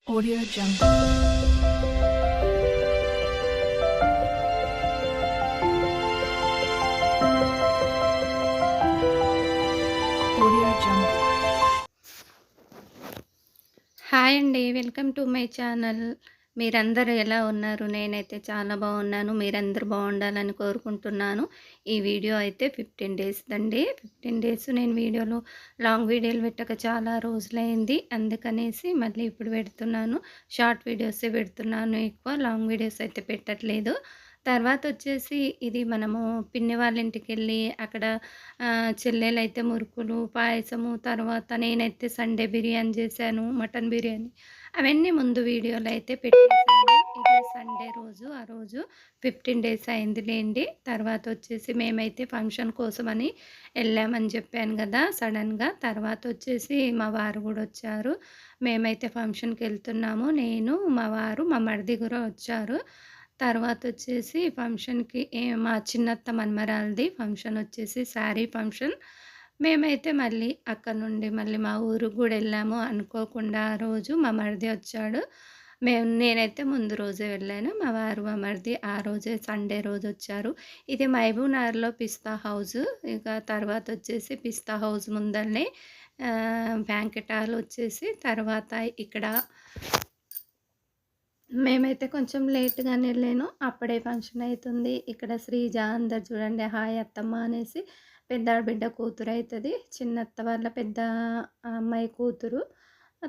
Audio Jungle. Audio Jungle. Hi అండి welcome to my channel మీరందరూ ఎలా ఉన్నారు? నేనైతే చాలా బాగున్నాను. మీరందరూ బాగుండాలని కోరుకుంటున్నాను. ఈ వీడియో అయితే ఫిఫ్టీన్ డేస్ దండి. ఫిఫ్టీన్ డేస్ నేను వీడియోలు లాంగ్ వీడియోలు పెట్టక చాలా రోజులైంది. అందుకనేసి మళ్ళీ ఇప్పుడు పెడుతున్నాను. షార్ట్ వీడియోసే పెడుతున్నాను ఎక్కువ. లాంగ్ వీడియోస్ అయితే పెట్టట్లేదు. తర్వాత వచ్చేసి ఇది మనము పిన్ని వాళ్ళ ఇంటికి వెళ్ళి అక్కడ చెల్లెలు అయితే మురుకులు పాయసము తర్వాత నేనైతే సండే బిర్యానీ చేశాను మటన్ బిర్యానీ. అవన్నీ ముందు వీడియోలు అయితే పెట్టేసాను ఇది సండే రోజు ఆ రోజు ఫిఫ్టీన్ డేస్ అయింది లేండి తర్వాత వచ్చేసి మేమైతే ఫంక్షన్ కోసమని వెళ్ళామని చెప్పాను కదా సడన్గా. తర్వాత వచ్చేసి మా వారు కూడా వచ్చారు. మేమైతే ఫంక్షన్కి వెళ్తున్నాము. నేను మా వారు మా మరిది కూడా వచ్చారు. తర్వాత వచ్చేసి ఫంక్షన్కి మా చిన్నత్త మన్మరాలది ఫంక్షన్ వచ్చేసి శారీ ఫంక్షన్. మేమైతే మళ్ళీ అక్కడ నుండి మళ్ళీ మా ఊరికి కూడా వెళ్ళాము. అనుకోకుండా ఆ రోజు మా మరిది వచ్చాడు. మేము నేనైతే ముందు రోజే వెళ్ళాను. మా వారు మా మరిది ఆ రోజే సండే రోజు వచ్చారు. ఇది మహబూబ్నగర్లో పిస్తా హౌస్. ఇక తర్వాత వచ్చేసి పిస్తా హౌస్ ముందరనే బ్యాంకెట్ హాల్ వచ్చేసి తర్వాత ఇక్కడ మేమైతే కొంచెం లేట్గానే వెళ్ళాను. అప్పుడే ఫంక్షన్ అవుతుంది. ఇక్కడ శ్రీజ అందరు చూడండి హాయ్ అత్తమ్మ అనేసి పెద్ద బిడ్డ కూతురు అవుతుంది చిన్నత్త వాళ్ళ పెద్ద అమ్మాయి కూతురు.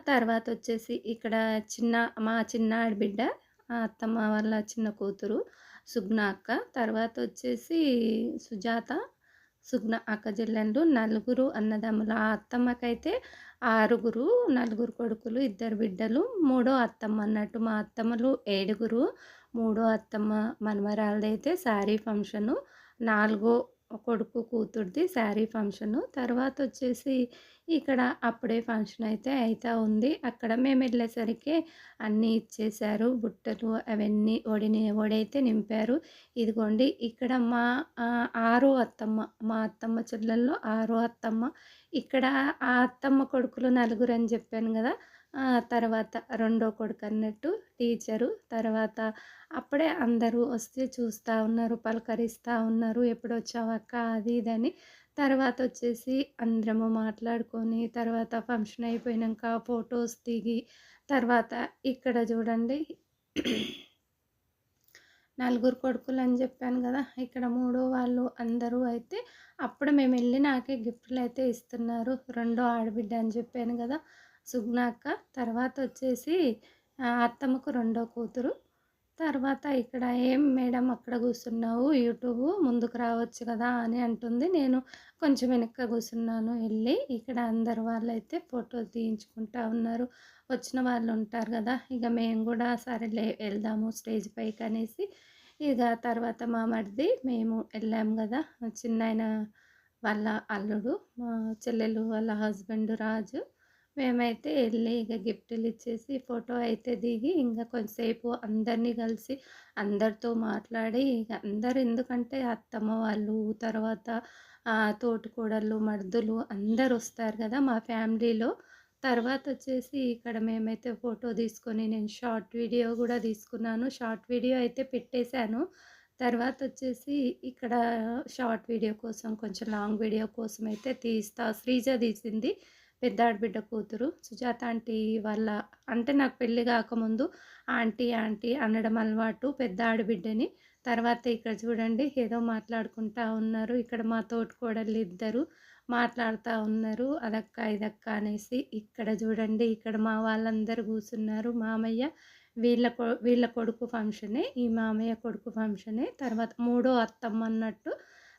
తర్వాత వచ్చేసి ఇక్కడ చిన్న మా చిన్న ఆడబిడ్డ ఆ అత్తమ్మ వాళ్ళ చిన్న కూతురు సుగ్న అక్క. తర్వాత వచ్చేసి సుజాత సుగ్న అక్క చెల్లెళ్ళు నలుగురు అన్నదమ్ములు. ఆ అత్తమ్మకైతే ఆరుగురు నలుగురు కొడుకులు ఇద్దరు బిడ్డలు మూడో అత్తమ్మ అన్నట్టు మా అత్తమ్మలు ఏడుగురు మూడో అత్తమ్మ మనమరాలదైతే శారీ ఫంక్షను నాలుగో కొడుకు కూతురుది శారీ ఫంక్షను. తర్వాత వచ్చేసి ఇక్కడ అప్పుడే ఫంక్షన్ అయితే అవుతా ఉంది. అక్కడ మేము వెళ్ళేసరికి అన్నీ ఇచ్చేశారు. బుట్టలు అవన్నీ ఒడిని ఒడైతే నింపారు. ఇదిగోండి ఇక్కడ మా ఆరో అత్తమ్మ మా అత్తమ్మ చెల్లెల్లో ఆరో అత్తమ్మ. ఇక్కడ ఆ అత్తమ్మ కొడుకులు నలుగురు అని చెప్పాను కదా తర్వాత రెండో కొడుకు అన్నట్టు టీచరు. తర్వాత అప్పుడే అందరూ వస్తే చూస్తూ ఉన్నారు పలకరిస్తూ ఉన్నారు ఎప్పుడు వచ్చావక్క అది ఇదని. తర్వాత వచ్చేసి అందరము మాట్లాడుకొని తర్వాత ఫంక్షన్ అయిపోయాక ఫొటోస్ దిగి తర్వాత ఇక్కడ చూడండి నలుగురు కొడుకులు అని చెప్పాను కదా ఇక్కడ మూడో వాళ్ళు అందరూ అయితే అప్పుడు మేము వెళ్ళి నాకే గిఫ్ట్లు అయితే ఇస్తున్నారు. రెండో ఆడబిడ్డ అని చెప్పాను కదా సుగ్న అక్క తర్వాత వచ్చేసి అత్తమ్మకు రెండో కూతురు. తర్వాత ఇక్కడ ఏం మేడం అక్కడ కూర్చున్నావు? యూట్యూబ్ ముందుకు రావచ్చు కదా అని అంటుంది. నేను కొంచెం వెనక కూర్చున్నాను వెళ్ళి. ఇక్కడ అందరు వాళ్ళైతే ఫోటోలు తీయించుకుంటా ఉన్నారు. వచ్చిన వాళ్ళు ఉంటారు కదా ఇక మేము కూడా సరేలే వెళ్దాము స్టేజ్ పైకి అనేసి. ఇక తర్వాత మా మరిది మేము వెళ్ళాము కదా చిన్నాయన వాళ్ళ అల్లుడు మా చెల్లెలు వాళ్ళ హస్బెండ్ రాజు. మేమైతే వెళ్ళి ఇక గిఫ్ట్లు ఇచ్చేసి ఫోటో అయితే దిగి ఇంకా కొంతసేపు అందరినీ కలిసి అందరితో మాట్లాడి ఇక అందరు ఎందుకంటే అత్తమ్మ వాళ్ళు తర్వాత ఆ, తోటికోడళ్ళు మర్దులు అందరు వస్తారు కదా మా ఫ్యామిలీలో. తర్వాత వచ్చేసి ఇక్కడ మేమైతే ఫోటో తీసుకొని నేను షార్ట్ వీడియో కూడా తీసుకున్నాను. షార్ట్ వీడియో అయితే పెట్టేశాను. తర్వాత వచ్చేసి ఇక్కడ షార్ట్ వీడియో కోసం కొంచెం లాంగ్ వీడియో కోసం అయితే తీస్తా శ్రీజ తీసింది. పెద్ద ఆడబిడ్డ కూతురు. సుజాత ఆంటీ వాళ్ళ అంటే నాకు పెళ్ళి కాకముందు ఆంటీ ఆంటీ అనడం అలవాటు పెద్ద ఆడబిడ్డని తర్వాత ఇక్కడ చూడండి ఏదో మాట్లాడుకుంటా ఉన్నారు. ఇక్కడ మా తోటికోడళ్ళు ఇద్దరు మాట్లాడుతూ ఉన్నారు. అదక్క ఇదక్క అనేసి ఇక్కడ చూడండి ఇక్కడ మా వాళ్ళందరూ కూర్చున్నారు. మామయ్య వీళ్ళ కొ వీళ్ళ కొడుకు ఫంక్షనే ఈ మామయ్య కొడుకు ఫంక్షనే తర్వాత మూడో అత్తమ్మ అన్నట్టు.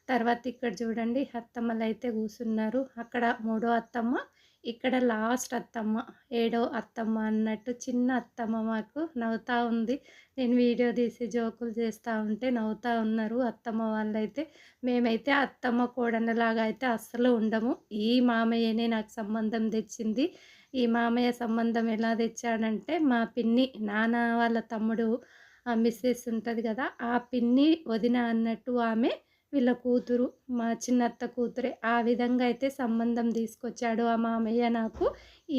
తర్వాత ఇక్కడ చూడండి అత్తమ్మలు అయితే కూర్చున్నారు. అక్కడ మూడో అత్తమ్మ ఇక్కడ లాస్ట్ అత్తమ్మ ఏడో అత్తమ్మ అన్నట్టు చిన్న అత్తమ్మ మాకు నవ్వుతూ ఉంది. నేను వీడియో తీసి జోకులు చేస్తూ ఉంటే నవ్వుతూ ఉన్నారు అత్తమ్మ వాళ్ళైతే. మేమైతే అత్తమ్మ కోడనలాగా అయితే అస్సలు ఉండము. ఈ మామయ్యనే నాకు సంబంధం తెచ్చింది. ఈ మామయ్య సంబంధం ఎలా తెచ్చాడంటే మా పిన్ని నాన్న వాళ్ళ తమ్ముడు మిస్సెస్ ఉంటుంది కదా ఆ పిన్ని వదిన అన్నట్టు ఆమె వీళ్ళ కూతురు మా చిన్నత్త కూతురే ఆ విధంగా అయితే సంబంధం తీసుకొచ్చాడు ఆ మామయ్య నాకు.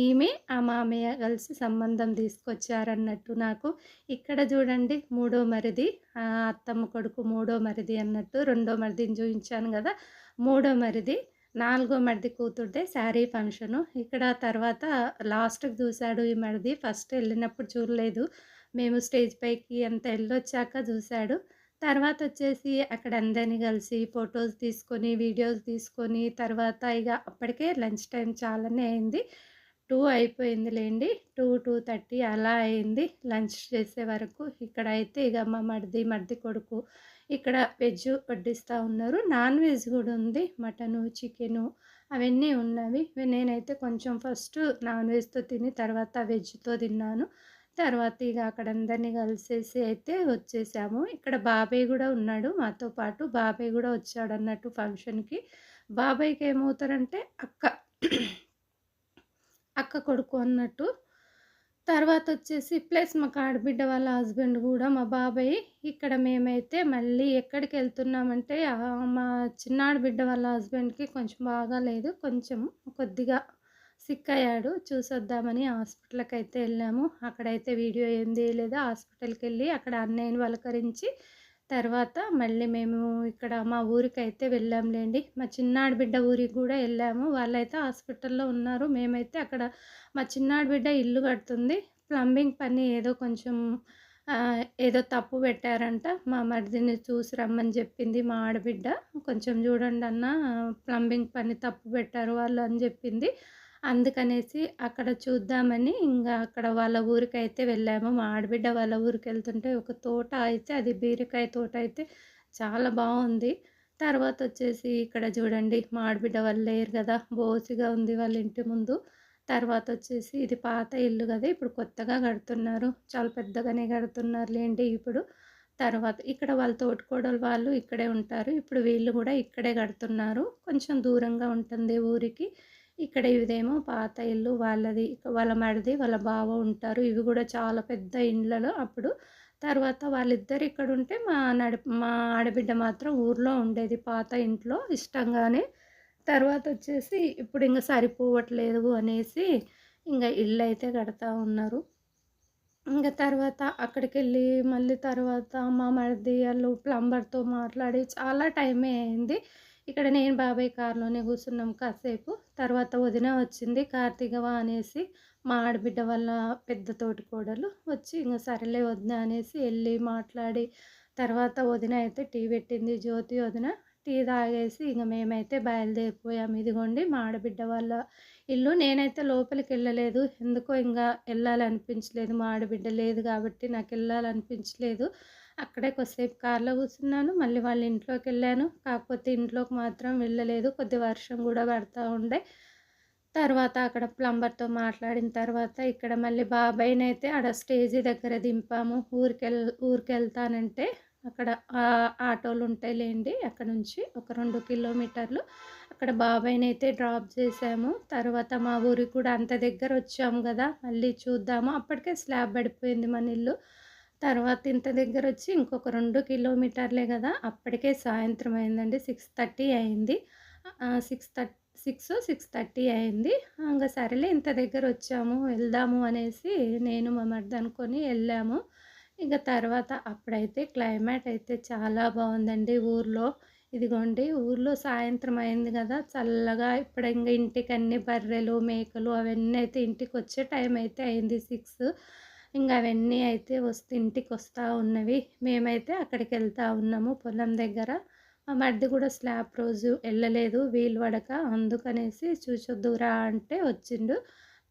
ఈమె ఆ మామయ్య కలిసి సంబంధం తీసుకొచ్చారన్నట్టు నాకు. ఇక్కడ చూడండి మూడో మరిది అత్తమ్మ కొడుకు మూడో మరిది అన్నట్టు రెండో మరిదిని చూపించాను కదా. మూడో మరిది నాలుగో మరిది కూతుర్దే శారీ ఫంక్షను. ఇక్కడ తర్వాత లాస్ట్కి చూశాడు ఈ మరిది ఫస్ట్ వెళ్ళినప్పుడు చూడలేదు. మేము స్టేజ్ పైకి అంత వెళ్ళొచ్చాక చూశాడు. తర్వాత వచ్చేసి అక్కడ అందరినీ కలిసి ఫొటోస్ తీసుకొని వీడియోస్ తీసుకొని తర్వాత ఇక అప్పటికే లంచ్ టైం చాలానే అయింది. టూ అయిపోయింది లేండి టూ టూ థర్టీ అలా అయింది లంచ్ చేసే వరకు. ఇక్కడ అయితే ఇక మా మడిది మడిది కొడుకు ఇక్కడ వెజ్ వడ్డిస్తూ ఉన్నారు. నాన్ వెజ్ కూడా ఉంది. మటను చికెను అవన్నీ ఉన్నవి. నేనైతే కొంచెం ఫస్ట్ నాన్ వెజ్తో తిని తర్వాత వెజ్తో తిన్నాను. తర్వాత ఇక అక్కడ అందరినీ కలిసేసి అయితే వచ్చేసాము. ఇక్కడ బాబాయ్ కూడా ఉన్నాడు మాతో పాటు. బాబాయ్ కూడా వచ్చాడు అన్నట్టు ఫంక్షన్కి. బాబాయ్కి ఏమవుతారంటే అక్క అక్క కొడుకు అన్నట్టు. తర్వాత వచ్చేసి ప్లస్ మా కాడబిడ్డ వాళ్ళ హస్బెండ్ కూడా మా బాబాయ్. ఇక్కడ మేమైతే మళ్ళీ ఎక్కడికి వెళ్తున్నామంటే మా చిన్నాడు బిడ్డ వాళ్ళ హస్బెండ్కి కొంచెం బాగాలేదు కొంచెం కొద్దిగా సిక్ అయ్యాడు చూసొద్దామని హాస్పిటల్కి అయితే వెళ్ళాము. అక్కడైతే వీడియో ఏం తీయలేదు హాస్పిటల్కి వెళ్ళి అక్కడ అన్నయ్యని వలకరించి తర్వాత మళ్ళీ మేము ఇక్కడ మా ఊరికి అయితే వెళ్ళాంలేండి. మా చిన్నాడు బిడ్డ ఊరికి కూడా వెళ్ళాము. వాళ్ళైతే హాస్పిటల్లో ఉన్నారు. మేమైతే అక్కడ మా చిన్నాడు బిడ్డ ఇల్లు కడుతుంది. ప్లంబింగ్ పని ఏదో కొంచెం ఏదో తప్పు పెట్టారంట. మా మరిదిని చూసి రమ్మని చెప్పింది మా ఆడబిడ్డ. కొంచెం చూడండి అన్న ప్లంబింగ్ పని తప్పు పెట్టారు వాళ్ళు అని చెప్పింది. అందుకనేసి అక్కడ చూద్దామని ఇంకా అక్కడ వాళ్ళ ఊరికి అయితే వెళ్ళాము. మా ఆడబిడ్డ వాళ్ళ ఊరికి వెళ్తుంటే ఒక తోట అయితే అది బీరకాయ తోట అయితే చాలా బాగుంది. తర్వాత వచ్చేసి ఇక్కడ చూడండి మా ఆడబిడ్డ వాళ్ళు లేరు కదా బోసిగా ఉంది వాళ్ళ ఇంటి ముందు. తర్వాత వచ్చేసి ఇది పాత ఇల్లు కదా ఇప్పుడు కొత్తగా కడుతున్నారు. చాలా పెద్దగానే కడుతున్నారు లేండి ఇప్పుడు. తర్వాత ఇక్కడ వాళ్ళ తోటికోడలు వాళ్ళు ఇక్కడే ఉంటారు. ఇప్పుడు వీళ్ళు కూడా ఇక్కడే కడుతున్నారు. కొంచెం దూరంగా ఉంటుంది ఊరికి. ఇక్కడ ఇదేమో పాత ఇల్లు వాళ్ళది వాళ్ళ మడిది వాళ్ళ బావ ఉంటారు. ఇవి కూడా చాలా పెద్ద ఇండ్లలో అప్పుడు. తర్వాత వాళ్ళిద్దరు ఇక్కడ ఉంటే మా నడి మా ఆడబిడ్డ మాత్రం ఊర్లో ఉండేది పాత ఇంట్లో ఇష్టంగానే. తర్వాత వచ్చేసి ఇప్పుడు ఇంకా సరిపోవట్లేదు అనేసి ఇంకా ఇల్లు అయితే కడతా ఉన్నారు. ఇంకా తర్వాత అక్కడికి వెళ్ళి మళ్ళీ తర్వాత మా మరిది వాళ్ళు ప్లంబర్తో మాట్లాడి చాలా టైమే అయింది. ఇక్కడ నేను బాబాయ్ కార్లోనే కూర్చున్నాం కాసేపు. తర్వాత వదిన వచ్చింది. కార్తీకవ అనేసి మా ఆడబిడ్డ వల్ల పెద్ద తోటి కోడలు వచ్చి ఇంకా సరేలే వదిన అనేసి వెళ్ళి మాట్లాడి తర్వాత వదిన అయితే టీ పెట్టింది. జ్యోతి వదిన టీ తాగేసి ఇంక మేమైతే బయలుదేరిపోయాం. ఇదిగోండి మా ఆడబిడ్డ వాళ్ళ ఇల్లు. నేనైతే లోపలికి వెళ్ళలేదు. ఎందుకో ఇంకా వెళ్ళాలనిపించలేదు. మా ఆడబిడ్డ లేదు కాబట్టి నాకు వెళ్ళాలనిపించలేదు. అక్కడే కొద్దిసేపు కార్లో కూర్చున్నాను. మళ్ళీ వాళ్ళ ఇంట్లోకి వెళ్ళాను. కాకపోతే ఇంట్లోకి మాత్రం వెళ్ళలేదు. కొద్ది వర్షం కూడా పడుతూ ఉండే. తర్వాత అక్కడ ప్లంబర్తో మాట్లాడిన తర్వాత ఇక్కడ మళ్ళీ బాబాయ్ని అయితే ఆడ స్టేజీ దగ్గర దింపాము. ఊరికెళ్ ఊరికెళ్తానంటే అక్కడ ఆటోలు ఉంటాయి లేండి అక్కడ నుంచి ఒక రెండు కిలోమీటర్లు అక్కడ బాబాయ్ని అయితే డ్రాప్ చేసాము. తర్వాత మా ఊరికి కూడా అంత దగ్గర వచ్చాము కదా. మళ్ళీ చూద్దాము. అప్పటికే స్లాబ్ పడిపోయింది మన ఇల్లు. తర్వాత ఇంత దగ్గర వచ్చి ఇంకొక రెండు కిలోమీటర్లే కదా అప్పటికే సాయంత్రం అయిందండి. సిక్స్ థర్టీ అయింది. Six thirty six six thirty అయింది. ఇంకా సరేలే ఇంత దగ్గర వచ్చాము వెళ్దాము అనేసి నేను మా మర్ది అనుకొని వెళ్ళాము ఇంకా తర్వాత అప్పుడైతే క్లైమేట్ అయితే చాలా బాగుందండి ఊర్లో. ఇదిగోండి ఊర్లో సాయంత్రం అయింది కదా చల్లగా ఇప్పుడు ఇంకా ఇంటికి అన్ని బర్రెలు మేకలు అవన్నీ అయితే ఇంటికి వచ్చే టైం అయితే అయింది సిక్స్. ఇంకా అవన్నీ అయితే వస్తే ఇంటికి వస్తూ ఉన్నవి. మేమైతే అక్కడికి వెళ్తూ ఉన్నాము పొలం దగ్గర. మా మడ్ది కూడా స్లాబ్ రోజు వెళ్ళలేదు వీలు పడక అందుకనేసి చూసొద్దురా అంటే వచ్చిండు.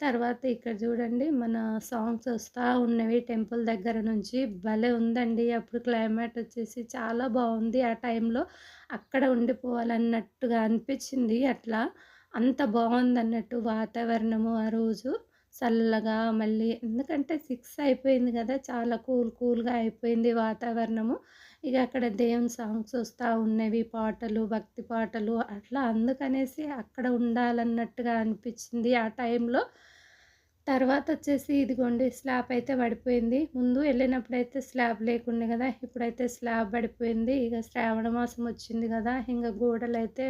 తర్వాత ఇక్కడ చూడండి మన సాంగ్స్ వస్తూ ఉన్నవి టెంపుల్ దగ్గర నుంచి. భలే ఉందండి అప్పుడు క్లైమేట్ వచ్చేసి చాలా బాగుంది ఆ టైంలో. అక్కడ ఉండిపోవాలన్నట్టుగా అనిపించింది అట్లా. అంత బాగుందన్నట్టు వాతావరణము ఆ రోజు. చల్లగా మళ్ళీ ఎందుకంటే సిక్స్ అయిపోయింది కదా చాలా కూల్ కూల్గా అయిపోయింది వాతావరణము. ఇక అక్కడ దేవుని సాంగ్స్ వస్తూ ఉన్నవి పాటలు భక్తి పాటలు అట్లా అందుకనేసి అక్కడ ఉండాలన్నట్టుగా అనిపించింది ఆ టైంలో. తర్వాత వచ్చేసి ఇదిగోండి స్లాబ్ అయితే పడిపోయింది. ముందు వెళ్ళినప్పుడైతే స్లాబ్ లేకుండే కదా ఇప్పుడైతే స్లాబ్ పడిపోయింది. ఇక శ్రావణ మాసం వచ్చింది కదా ఇంకా గోడలు అయితే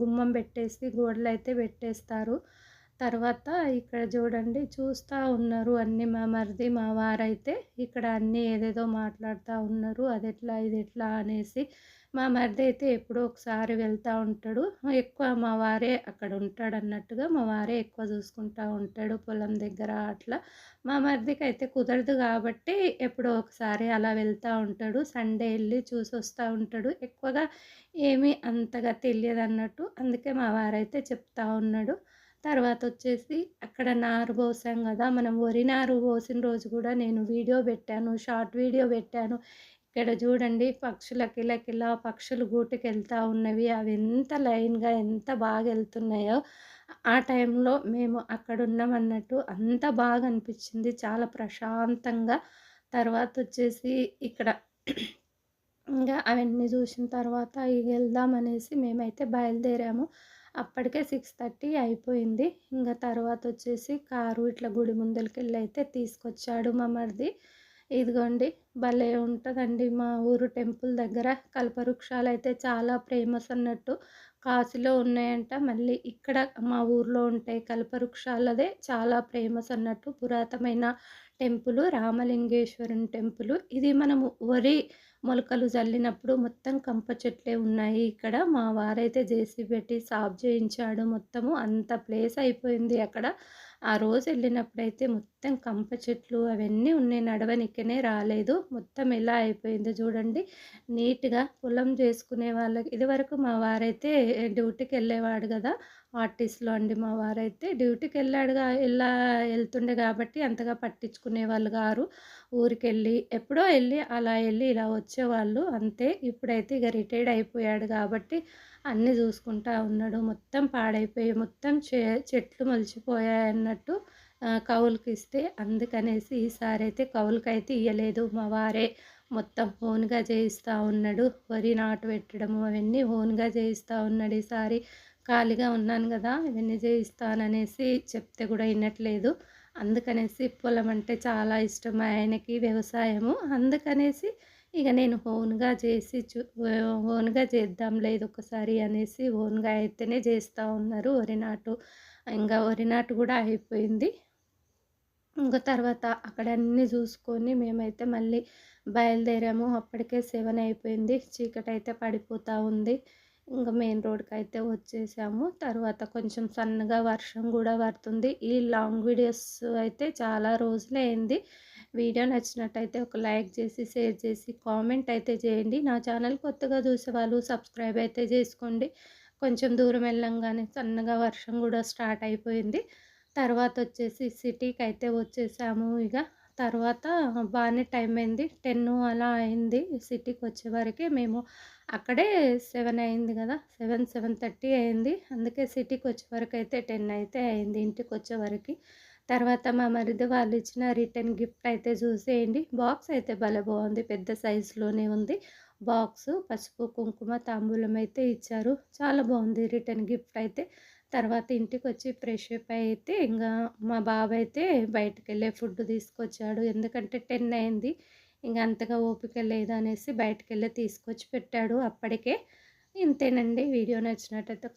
గుమ్మం పెట్టేసి గోడలు అయితే పెట్టేస్తారు. తర్వాత ఇక్కడ చూడండి చూస్తూ ఉన్నారు అన్ని మా మరిది మా వారైతే. ఇక్కడ అన్నీ ఏదేదో మాట్లాడుతూ ఉన్నారు. అది ఎట్లా ఇది ఎట్లా అనేసి మా మరిది అయితే ఎప్పుడో ఒకసారి వెళ్తూ ఉంటాడు. ఎక్కువ మా వారే అక్కడ ఉంటాడు అన్నట్టుగా మా వారే ఎక్కువ చూసుకుంటూ ఉంటాడు పొలం దగ్గర అట్లా. మా మరిదికి అయితే కుదరదు కాబట్టి ఎప్పుడో ఒకసారి అలా వెళ్తూ ఉంటాడు. సండే వెళ్ళి చూసి వస్తూ ఉంటాడు. ఎక్కువగా ఏమీ అంతగా తెలియదు అన్నట్టు అందుకే మా వారైతే చెప్తా ఉన్నాడు. తర్వాత వచ్చేసి అక్కడ నారు పోసాం కదా మనం వరి నారు పోసిన రోజు కూడా నేను వీడియో పెట్టాను షార్ట్ వీడియో పెట్టాను. ఇక్కడ చూడండి పక్షులకి ఇలా పక్షులు గూటికి వెళ్తూ ఉన్నవి అవి ఎంత లైన్గా ఎంత బాగా వెళ్తున్నాయో ఆ టైంలో మేము అక్కడ ఉన్నామన్నట్టు అంత బాగా అనిపించింది చాలా ప్రశాంతంగా. తర్వాత వచ్చేసి ఇక్కడ ఇంకా అవన్నీ చూసిన తర్వాత ఇక వెళ్దామనేసి మేమైతే బయలుదేరాము. అప్పటికే సిక్స్ థర్టీ అయిపోయింది. ఇంకా తర్వాత వచ్చేసి కారు ఇట్లా గుడి ముందరికి వెళ్ళి అయితే తీసుకొచ్చాడు మా మరిది. ఇదిగోండి భలే ఉంటుందండి మా ఊరు టెంపుల్ దగ్గర. కల్పవృక్షాలు అయితే చాలా ఫేమస్ అన్నట్టు కాశీలో ఉన్నాయంట. మళ్ళీ ఇక్కడ మా ఊర్లో ఉంటాయి కల్పవృక్షాలదే చాలా ఫేమస్ అన్నట్టు పురాతనమైన టెంపుల్. రామలింగేశ్వరుని టెంపుల్. ఇది మనము వరి మొలకలు జల్లినప్పుడు మొత్తం కంప చెట్లే ఉన్నాయి ఇక్కడ. మా వారైతే జేసీ పెట్టి సాఫ్ చేయించాడు మొత్తము. అంత ప్లేస్ అయిపోయింది అక్కడ. ఆ రోజు వెళ్ళినప్పుడైతే మొత్తం కంప చెట్లు అవన్నీ ఉన్నాయి. నడవనికనే రాలేదు. మొత్తం ఎలా అయిపోయిందో చూడండి. నీట్గా పొలం చేసుకునే వాళ్ళకి ఇదివరకు మా వారైతే డ్యూటీకి వెళ్ళేవాడు కదా. ఆర్టిస్ట్లో అండి మా వారైతే డ్యూటీకి వెళ్ళాడుగా ఎలా వెళ్తుండే కాబట్టి అంతగా పట్టించుకునే వాళ్ళు గారు ఊరికెళ్ళి ఎప్పుడో వెళ్ళి అలా వెళ్ళి ఇలా వచ్చేవాళ్ళు అంతే. ఇప్పుడైతే ఇక రిటైర్డ్ అయిపోయాడు కాబట్టి అన్నీ చూసుకుంటా ఉన్నాడు మొత్తం పాడైపోయి మొత్తం చె చెట్లు మలిచిపోయాయి అన్నట్టు కవులకి ఇస్తే అందుకనేసి ఈసారి అయితే కవులకైతే ఇవ్వలేదు మా వారే మొత్తం ఓన్గా చేయిస్తూ ఉన్నాడు. వరి నాటు పెట్టడము అవన్నీ ఓన్గా చేయిస్తూ ఉన్నాడు. ఈసారి ఖాళీగా ఉన్నాను కదా ఇవన్నీ చేయిస్తాననేసి చెప్తే కూడా వినట్లేదు. అందుకనేసి పొలం అంటే చాలా ఇష్టం ఆయనకి వ్యవసాయము. అందుకనేసి ఇక నేను ఓన్గా చేసి చూ ఓన్గా చేద్దాం లేదు ఒకసారి అనేసి ఓన్గా అయితేనే చేస్తూ ఉన్నారు వరి నాటు ఇంకా వరి నాటు కూడా అయిపోయింది. ఇంకా తర్వాత అక్కడ అన్నీ చూసుకొని మేమైతే మళ్ళీ బయలుదేరాము. అప్పటికే సెవెన్ అయిపోయింది. చీకటి అయితే పడిపోతూ ఉంది. ఇంకా మెయిన్ రోడ్కి అయితే వచ్చేసాము. తర్వాత కొంచెం సన్నగా వర్షం కూడా పడుతుంది. ఈ లాంగ్ వీడియోస్ అయితే చాలా రోజులే అయింది వీడియో నచ్చినట్టయితే ఒక లైక్ చేసి షేర్ చేసి కామెంట్ అయితే చేయండి. నా ఛానల్ కొత్తగా చూసే వాళ్ళు సబ్స్క్రైబ్ అయితే చేసుకోండి. కొంచెం దూరం వెళ్ళంగానే సన్నగా వర్షం కూడా స్టార్ట్ అయిపోయింది. తర్వాత వచ్చేసి సిటీకి అయితే వచ్చేసాము ఇక. తర్వాత బాగానే టైం అయింది. టెన్ అలా అయింది సిటీకి వచ్చేవరకు మేము అక్కడే సెవెన్ అయింది కదా. సెవెన్ సెవెన్ థర్టీ అయింది. అందుకే సిటీకి వచ్చే వరకు అయితే టెన్ అయితే అయింది ఇంటికి వచ్చేవరకు తర్వాత మా మరిది వాళ్ళు ఇచ్చిన రిటర్న్ గిఫ్ట్ అయితే చూసేయండి. బాక్స్ అయితే భలే బాగుంది. పెద్ద సైజులోనే ఉంది. బాక్స్ పసుపు కుంకుమ తాంబూలం అయితే ఇచ్చారు. చాలా బాగుంది రిటర్న్ గిఫ్ట్ అయితే. తర్వాత ఇంటికి వచ్చి ఫ్రెష్ అప్ అయితే ఇంకా మా బాబు అయితే బయటకు వెళ్ళే ఫుడ్ తీసుకొచ్చాడు. ఎందుకంటే టెన్ అయింది. ఇంకా అంతగా ఓపిక లేదు అనేసి బయటకు వెళ్ళి తీసుకొచ్చి పెట్టాడు అప్పటికే. ఇంతేనండి. వీడియో నచ్చినట్టయితే